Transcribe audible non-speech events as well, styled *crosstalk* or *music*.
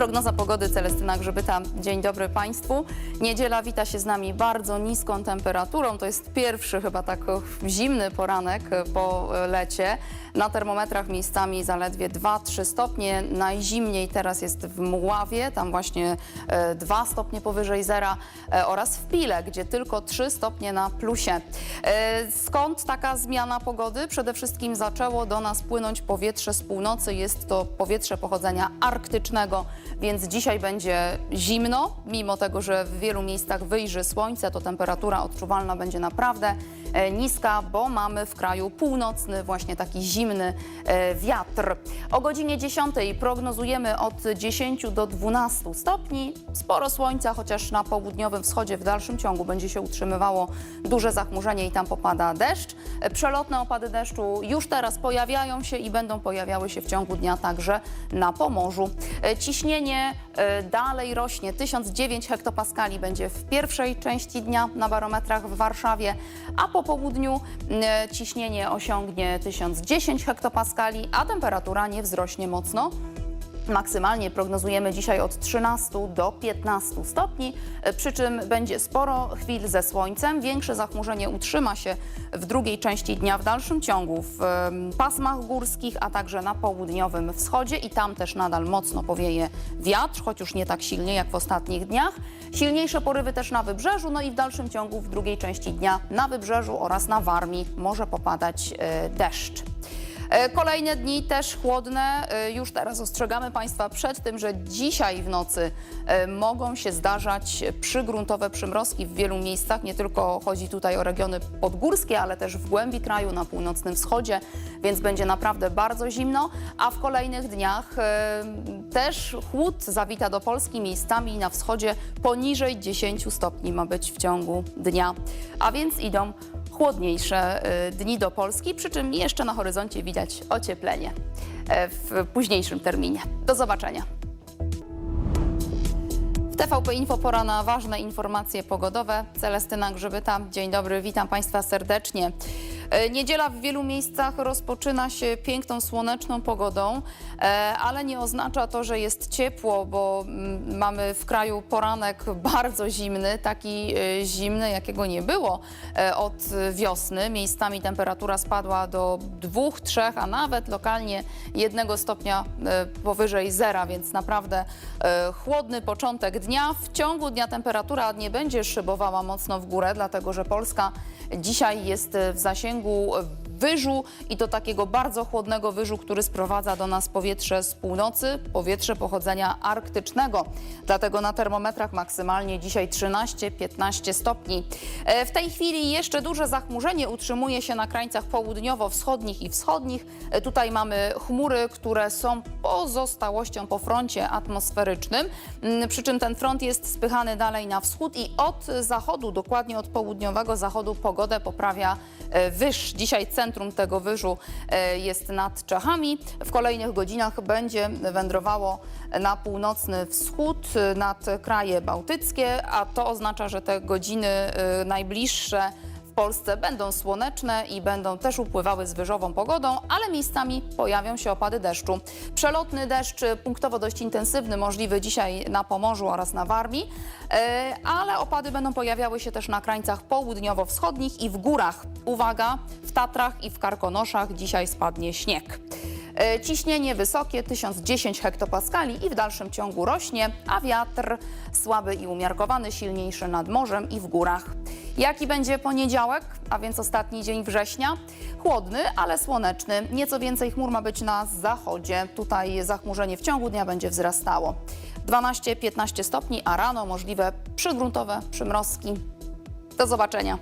Prognoza pogody Celestyna Grzybyta. Dzień dobry Państwu. Niedziela wita się z nami bardzo niską temperaturą. To jest pierwszy chyba tak zimny poranek po lecie. Na termometrach miejscami zaledwie 2-3 stopnie. Najzimniej teraz jest w Mławie, tam właśnie e, 2 stopnie powyżej zera e, oraz w Pile, gdzie tylko 3 stopnie na plusie. E, Skąd taka zmiana pogody? Przede wszystkim zaczęło do nas płynąć powietrze z północy. Jest to powietrze pochodzenia arktycznego, więc dzisiaj będzie zimno, mimo tego, że w wielu miejscach wyjrzy słońce, to temperatura odczuwalna będzie naprawdę niska, bo mamy w kraju północny właśnie taki zimny e, wiatr. O godzinie 10 prognozujemy od 10 do 12 stopni. Sporo słońca, chociaż na południowym wschodzie w dalszym ciągu będzie się utrzymywało duże zachmurzenie i tam popada deszcz. E, Przelotne opady deszczu już teraz pojawiają się i będą pojawiały się w ciągu dnia także na Pomorzu. E, Ciśnienie e, dalej rośnie. 1009 hektopaskali będzie w pierwszej części dnia na barometrach w Warszawie, a po południu e, ciśnienie osiągnie 1010 hektopaskali, a temperatura nie wzrośnie mocno. Maksymalnie prognozujemy dzisiaj od 13 do 15 stopni, e, przy czym będzie sporo chwil ze słońcem. Większe zachmurzenie utrzyma się w drugiej części dnia w dalszym ciągu w pasmach górskich, a także na południowym wschodzie i tam też nadal mocno powieje wiatr, choć już nie tak silnie jak w ostatnich dniach. Silniejsze porywy też na wybrzeżu, no i w dalszym ciągu w drugiej części dnia na wybrzeżu oraz na Warmii może popadać e, deszcz. E, Kolejne dni też chłodne. E, Już teraz ostrzegamy Państwa przed tym, że dzisiaj w nocy e, mogą się zdarzać przygruntowe przymrozki w wielu miejscach. Nie tylko chodzi tutaj o regiony podgórskie, ale też w głębi kraju, na północnym wschodzie, więc będzie naprawdę bardzo zimno. A w kolejnych dniach też chłód zawita do Polski miejscami na wschodzie poniżej 10 stopni ma być w ciągu dnia. A więc idą chłodniejsze y, dni do Polski, przy czym jeszcze na horyzoncie widać ocieplenie e, w późniejszym terminie. Do zobaczenia. W TVP Info pora na ważne informacje pogodowe. Celestyna Grzybyta, dzień dobry, witam Państwa serdecznie. E, Niedziela w wielu miejscach rozpoczyna się piękną, słoneczną pogodą, e, ale nie oznacza to, że jest ciepło, bo mm, mamy w kraju poranek *laughs* bardzo zimny, taki e, zimny, jakiego nie było od wiosny. Miejscami temperatura spadła do 2-3, a nawet lokalnie jednego stopnia powyżej zera, więc naprawdę chłodny początek dnia. W ciągu dnia temperatura nie będzie szybowała mocno w górę, dlatego że Polska dzisiaj jest w zasięgu angle of wyżu i to takiego bardzo chłodnego wyżu, który sprowadza do nas powietrze z północy, powietrze pochodzenia arktycznego. Dlatego na termometrach maksymalnie dzisiaj 13-15 stopni. E, W tej chwili jeszcze duże zachmurzenie utrzymuje się na krańcach południowo-wschodnich i wschodnich. E, Tutaj mamy chmury, które są pozostałością po froncie atmosferycznym, Mm, przy czym ten front jest spychany dalej na wschód i od zachodu, dokładnie od południowego zachodu pogodę poprawia e, wyż. Dzisiaj centrum tego wyżu e, jest nad Czechami. W kolejnych godzinach będzie wędrowało na północny wschód, e, nad kraje bałtyckie, a to oznacza, że te godziny e, najbliższe Polsce będą słoneczne i będą też upływały z wyżową pogodą, ale miejscami pojawią się opady deszczu. Przelotny deszcz, punktowo dość intensywny, możliwy dzisiaj na Pomorzu oraz na Warmii, e, ale opady będą pojawiały się też na krańcach południowo-wschodnich i w górach. Uwaga, w Tatrach i w Karkonoszach dzisiaj spadnie śnieg. E, Ciśnienie wysokie 1010 hektopaskali i w dalszym ciągu rośnie, a wiatr słaby i umiarkowany, silniejszy nad morzem i w górach. Jaki będzie poniedziałek, a więc ostatni dzień września? Chłodny, ale słoneczny. Nieco więcej chmur ma być na zachodzie. Tutaj zachmurzenie w ciągu dnia będzie wzrastało. 12-15 stopni, a rano możliwe przygruntowe przymrozki. Do zobaczenia.